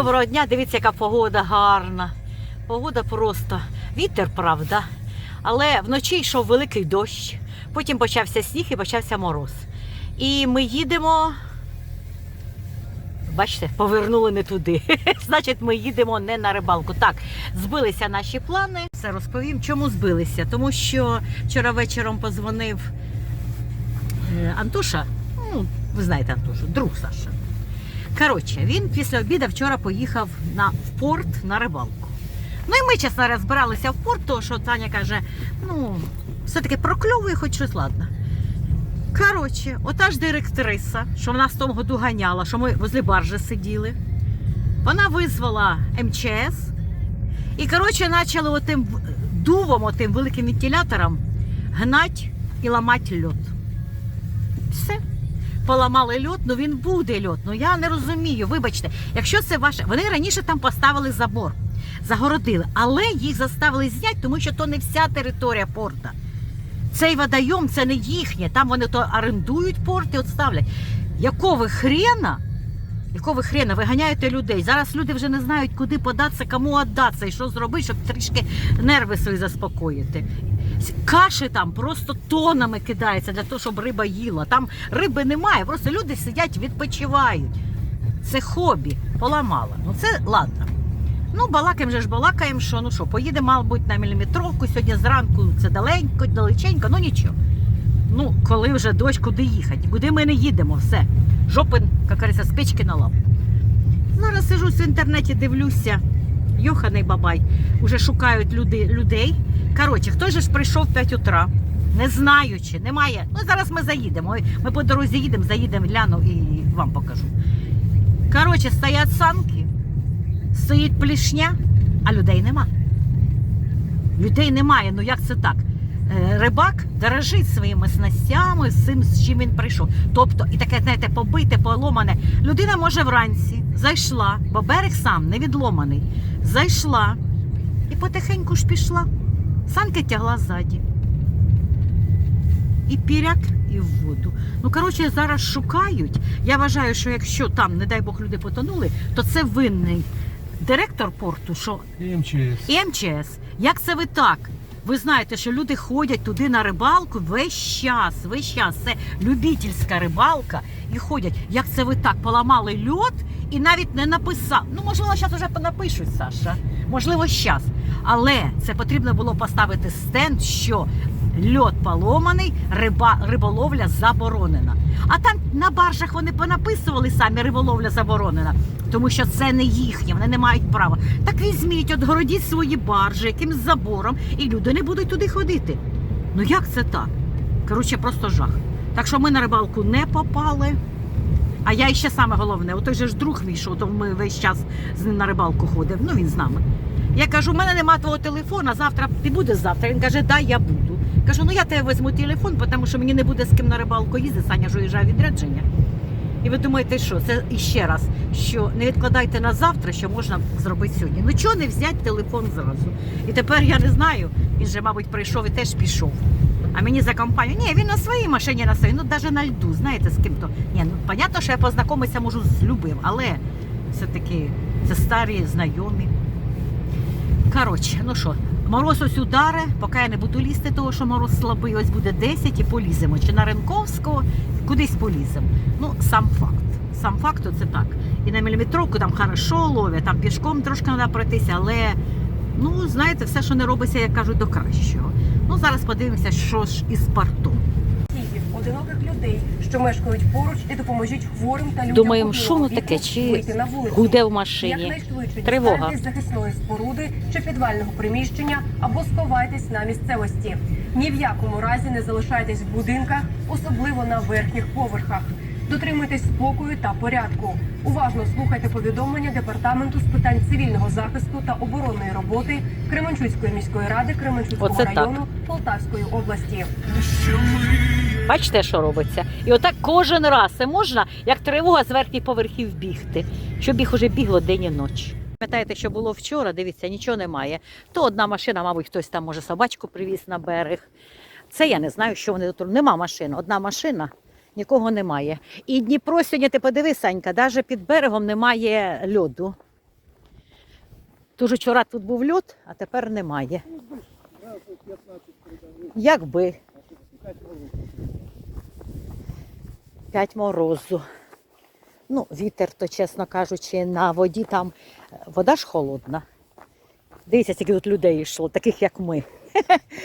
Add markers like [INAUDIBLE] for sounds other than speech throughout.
доброго дня. Дивіться, яка погода гарна. Погода просто. Вітер, правда. Але вночі йшов великий дощ, потім почався сніг і почався мороз. І ми їдемо. Бачите, повернули не туди. [LAUGHS] Значить, ми їдемо не на рибалку. Так, збилися наші плани. Все розповім, чому збилися. Тому що вчора вечором позвонив е, Антоша. Ну, ви знаєте Антошу, друг Саша. Коротше, він після обіду вчора поїхав на, в порт на рибалку. Ну і ми, чесно говоря, збиралися в порт, тому що Таня каже, ну, все-таки прокльовує хоч щось ладно. Коротше, ота ж директриса, що в нас в тому году ганяла, що ми возле баржі сиділи, вона визвала МЧС і, коротше, почали отим дувом, отим великим вентилятором гнать і ламати льот. Все поламали льот, ну він буде льот. Ну я не розумію. Вибачте, якщо це ваше. Вони раніше там поставили забор, загородили, але їх заставили зняти, тому що то не вся територія порта. Цей водойом це не їхнє. Там вони то орендують порт і от ставлять. Якого хрена? Якого хрена виганяєте людей? Зараз люди вже не знають, куди податися, кому віддатися і що зробити, щоб трішки нерви свої заспокоїти. Каші там просто тонами кидається для того, щоб риба їла. Там риби немає, просто люди сидять, відпочивають. Це хобі, поламала. Ну це ладно. Ну, балакаємо же ж балакаємо, що ну що, поїдемо, мабуть, на міліметровку сьогодні зранку. Це даленько, далеченько, ну нічого. Ну, коли вже дощ, куди їхати? Куди ми не їдемо, все. Жопин, як говориться, спички на лапу. Зараз сижу в інтернеті, дивлюся. Йоханий бабай. Уже шукають люди, людей. Коротше, хтось же ж прийшов в 5 утра, не знаючи, немає. Ну, зараз ми заїдемо. Ми по дорозі їдемо, заїдемо, гляну і вам покажу. Коротше, стоять санки, стоїть плішня, а людей нема. Людей немає. Ну як це так? Е, Рибак дорожить своїми снастями, з цим, з чим він прийшов. Тобто, і таке, знаєте, побите, поломане. Людина може вранці зайшла, бо берег сам не відломаний. Зайшла і потихеньку ж пішла. Санки тягла ззаді. І піряк, і в воду. Ну, коротше, зараз шукають. Я вважаю, що якщо там, не дай Бог, люди потонули, то це винний директор порту, що І МЧС. і МЧС. Як це ви так? Ви знаєте, що люди ходять туди на рибалку весь час, весь час. Це любительська рибалка і ходять. Як це ви так поламали льот і навіть не написали? Ну, можливо, зараз вже напишуть, Саша. Можливо, зараз. Але це потрібно було поставити стенд, що льот поломаний, риба, риболовля заборонена. А там на баржах вони понаписували самі риболовля заборонена, тому що це не їхнє, вони не мають права. Так візьміть, отгородіть свої баржі якимсь забором, і люди не будуть туди ходити. Ну як це так? Коротше, просто жах. Так що ми на рибалку не попали. А я ще саме головне, отой же ж друг мій, то ми весь час з ним на рибалку ходимо. Ну він з нами. Я кажу, у мене нема твого телефона, завтра ти будеш завтра. Він каже, да, я буду. Кажу, ну я тебе візьму телефон, тому що мені не буде з ким на рибалку їздити, Саня ж уїжджає відрядження. І ви думаєте, що це іще раз, що не відкладайте на завтра, що можна зробити сьогодні. Ну чого не взяти телефон зразу? І тепер я не знаю. Він же, мабуть, прийшов і теж пішов. А мені за компанію. Ні, він на своїй машині на своїй, ну навіть на льду, знаєте, з ким-то. Ні, ну понятно, що я познайомитися можу з любим, але все-таки це старі знайомі. Коротше, ну що, мороз ось ударе, поки я не буду лізти, того що мороз слабий, ось буде 10 і поліземо. Чи на Ринковського, кудись поліземо. Ну, сам факт. Сам факт це так. І на міліметровку там хорошо ловять, там пішком трошки треба пройтися, але ну, знаєте, все, що не робиться, як кажуть, до кращого. Ну, зараз подивимося, що ж із портом. Одиноких людей, що мешкають поруч, і допоможіть хворим та людям Думаємо, що воно таке, чи на вулицю. гуде в машині. Якнайшвидше Тривога. з захисної споруди чи підвального приміщення або сховайтесь на місцевості. Ні в якому разі не залишайтесь в будинках, особливо на верхніх поверхах. Дотримуйтесь спокою та порядку. Уважно слухайте повідомлення департаменту з питань цивільного захисту та оборонної роботи Кременчуцької міської ради Кременчуцького Оце так. району Полтавської області. Бачите, що робиться? І отак кожен раз це можна, як тривога з верхніх поверхів бігти, щоб їх уже бігло день і ніч. Пам'ятаєте, що було вчора? Дивіться, нічого немає. То одна машина, мабуть, хтось там може собачку привіз на берег. Це я не знаю, що вони тут. Нема машин. Одна машина, нікого немає. І Дніпро сьогодні, ти подивись, Санька, навіть під берегом немає льоду. Тож вчора тут був льот, а тепер немає. Якби. П'ять морозу. Ну, вітер, то, чесно кажучи, на воді там е, вода ж холодна. Дивіться, скільки тут людей йшло, таких як ми.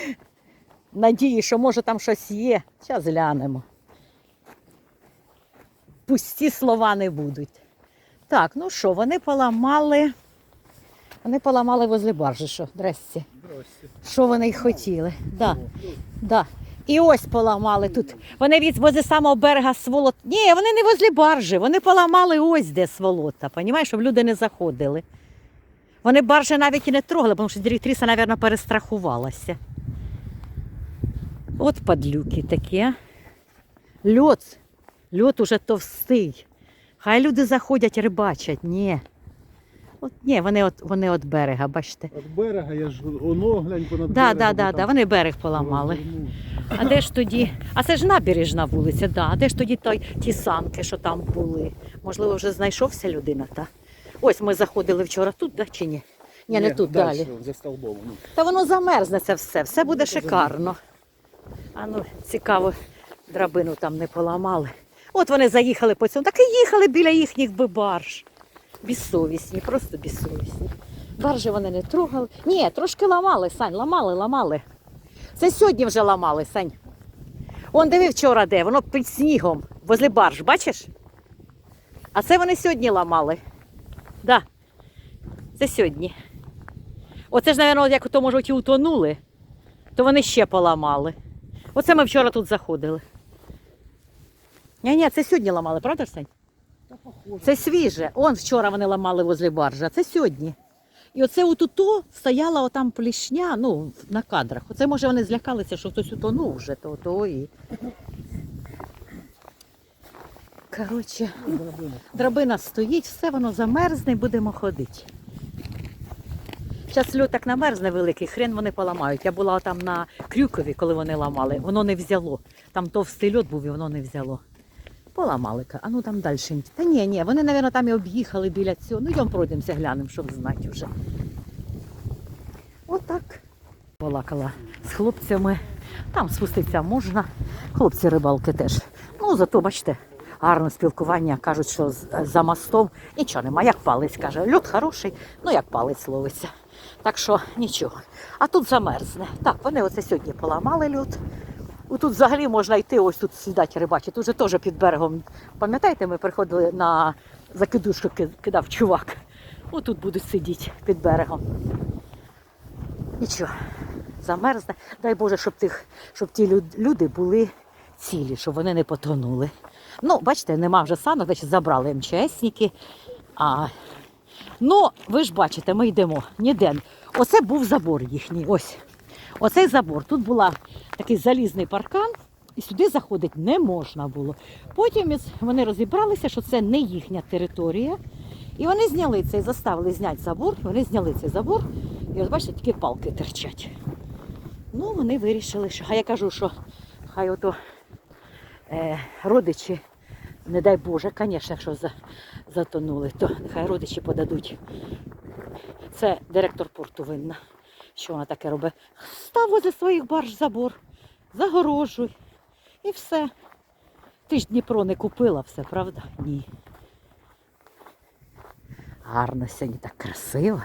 [LAUGHS] Надії, що може там щось є. Зараз глянемо. Пусті слова не будуть. Так, ну що, вони поламали. Вони поламали возле баржі, що, здрасте. Що вони й хотіли. Да, да. І ось поламали тут. Вони від возле самого берега сволот. Ні, вони не возле баржі, вони поламали ось де сволота, понімаєш, щоб люди не заходили. Вони баржі навіть і не трогали, тому що директриса, мабуть, перестрахувалася. От падлюки такі. а. Льот. Льот уже товстий. Хай люди заходять, рибачать. Ні. От, ні, вони от, вони от берега, бачите. От берега, я ж оно глянь понад Да, берегом, да, да, да, вони берег поламали. А де ж тоді? А це ж набережна вулиця, да. А де ж тоді той, ті санки, що там були? Можливо, вже знайшовся людина, та? Ось ми заходили вчора тут, да, чи ні? Ні, не тут далі. За столбом. Ну. Та воно замерзне це все, все буде шикарно. А ну, цікаво, драбину там не поламали. От вони заїхали по цьому, так і їхали біля їхніх би барж. Безсовісні, просто безсовісні. Баржі вони не трогали. Ні, трошки ламали, Сань, ламали, ламали. Це сьогодні вже ламали, Сань. Он диви вчора де, воно під снігом, возле барж, бачиш? А це вони сьогодні ламали. Да. Це сьогодні. Оце ж, мабуть, як то, може, ті утонули, то вони ще поламали. Оце ми вчора тут заходили. Ні, ні, це сьогодні ламали, правда, ж, Сань? Це свіже. Он вчора вони ламали возле баржі, а це сьогодні. І оце отуто стояла отам плішня, ну, на кадрах. Оце, може, вони злякалися, що хтось утонув вже, то, то і. Коротше, драбина стоїть, все воно замерзне будемо ходити. Зараз льот так намерзне великий, хрен вони поламають. Я була там на Крюкові, коли вони ламали, воно не взяло. Там товстий льот був і воно не взяло. Поламали. ка- А ну там далі. Та ні, ні, вони, мабуть, там і об'їхали біля цього. Ну йдемо пройдемося, глянемо, щоб знати вже. Отак. Балакала з хлопцями. Там спуститися можна. Хлопці рибалки теж. Ну, зато, бачите, гарне спілкування. Кажуть, що за мостом нічого нема, як палець каже. Льот хороший, ну як палець ловиться. Так що нічого. А тут замерзне. Так, вони оце сьогодні поламали льот. Тут взагалі можна йти, ось тут сідати рибачити. Тут же теж під берегом. Пам'ятаєте, ми приходили на закидушку, кидав чувак. Отут будуть сидіти під берегом. Нічого, замерзне. Дай Боже, щоб, тих, щоб ті люди були цілі, щоб вони не потонули. Ну, бачите, нема вже санок, значить забрали МЧСники. А, ну, ви ж бачите, ми йдемо ніде. Оце був забор їхній. Ось. Оцей забор. Тут була такий залізний паркан, і сюди заходити не можна було. Потім вони розібралися, що це не їхня територія. І вони зняли цей, заставили зняти забор, вони зняли цей забор, і от бачите, такі палки терчать. Ну, вони вирішили, що. А я кажу, що хай ото е, родичі, не дай Боже, звісно, якщо за, затонули, то нехай родичі подадуть. Це директор порту винна. Що вона таке робить? Став возле своїх барж забор, загорожуй. І все. Ти ж Дніпро не купила все, правда? Ні. Гарно сьогодні так красиво.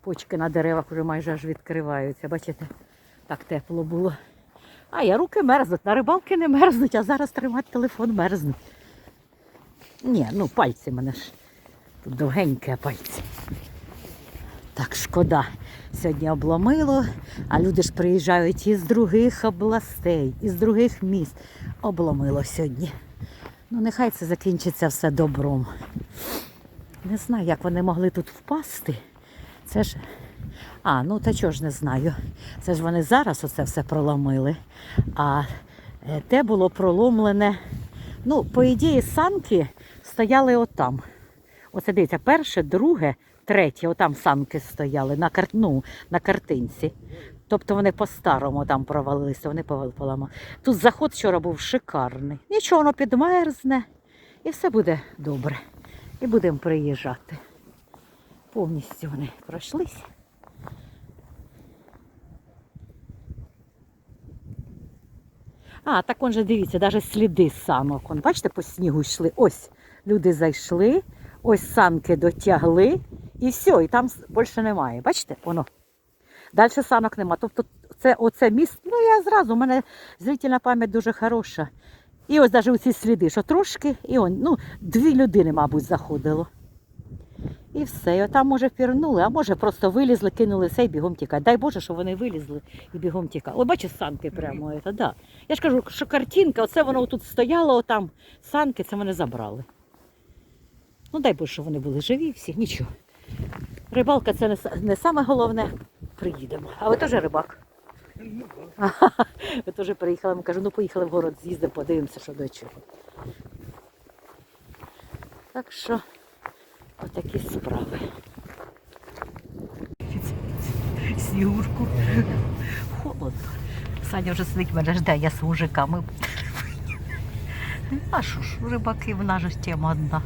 Почки на деревах вже майже аж відкриваються. Бачите, так тепло було. А я руки мерзнуть, на рибалки не мерзнуть, а зараз тримати телефон мерзнуть. Ні, ну пальці мене ж. Тут довгенькі пальці. Так, шкода. Сьогодні обломило, а люди ж приїжджають із других областей, із других міст. Обломило сьогодні. Ну, нехай це закінчиться все добром. Не знаю, як вони могли тут впасти. Це ж. А, ну та чого ж не знаю. Це ж вони зараз оце все проломили. А е, те було проломлене. Ну, по ідеї, санки стояли отам. Оце дивіться, перше, друге, третє, отам санки стояли на, кар... ну, на картинці. Тобто вони по-старому там провалилися, вони поламали. Тут заход вчора був шикарний. Нічого, воно підмерзне і все буде добре. І будемо приїжджати. Повністю вони пройшлись. А, так он же дивіться, навіть сліди санок. Бачите, по снігу йшли. Ось люди зайшли, ось санки дотягли, і все, і там більше немає. Бачите, воно. Далі санок нема. Тобто це оце місце, ну я зразу, у мене зрительна пам'ять дуже хороша. І ось навіть ці сліди, що трошки, і он, ну, дві людини, мабуть, заходило. І все. І отам, може, пірнули, а може просто вилізли, кинули все і бігом тікають. Дай Боже, що вони вилізли і бігом тікали. О, бачиш, санки прямо. Це, да. Я ж кажу, що картинка, оце воно тут стояло, отам санки, це мене забрали. Ну, дай Боже, що вони були живі всі, нічого. Рибалка це не, не саме головне. Приїдемо. А ви теж рибак? Ви теж приїхали, ми кажу, ну поїхали в город, з'їздимо, подивимося, що до чого. Так що отакі справи. Снігурку. Холодно. Саня вже сидить мене жде, я з мужиками. А що ж, рибаки, в нас ж тема одна.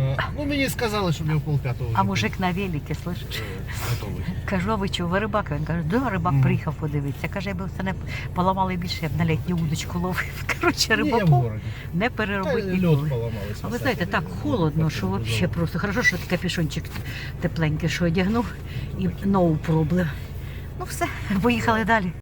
Е, Ну, мені сказали, що мені в полп'ятого. А мужик на велике, слышиш? готовий. Кажу, а ви чого, ви рибак? Він каже, да, рибак приїхав подивитися. Каже, якби це не поламали більше, я б на літню удочку ловив. [LAUGHS] Коротше, я рибаку не Та переробить ніколи. А ви знаєте, так холодно, що взагалі просто хорошо, що ти капюшончик тепленький, що одягнув і no problem. Ну все, поїхали далі.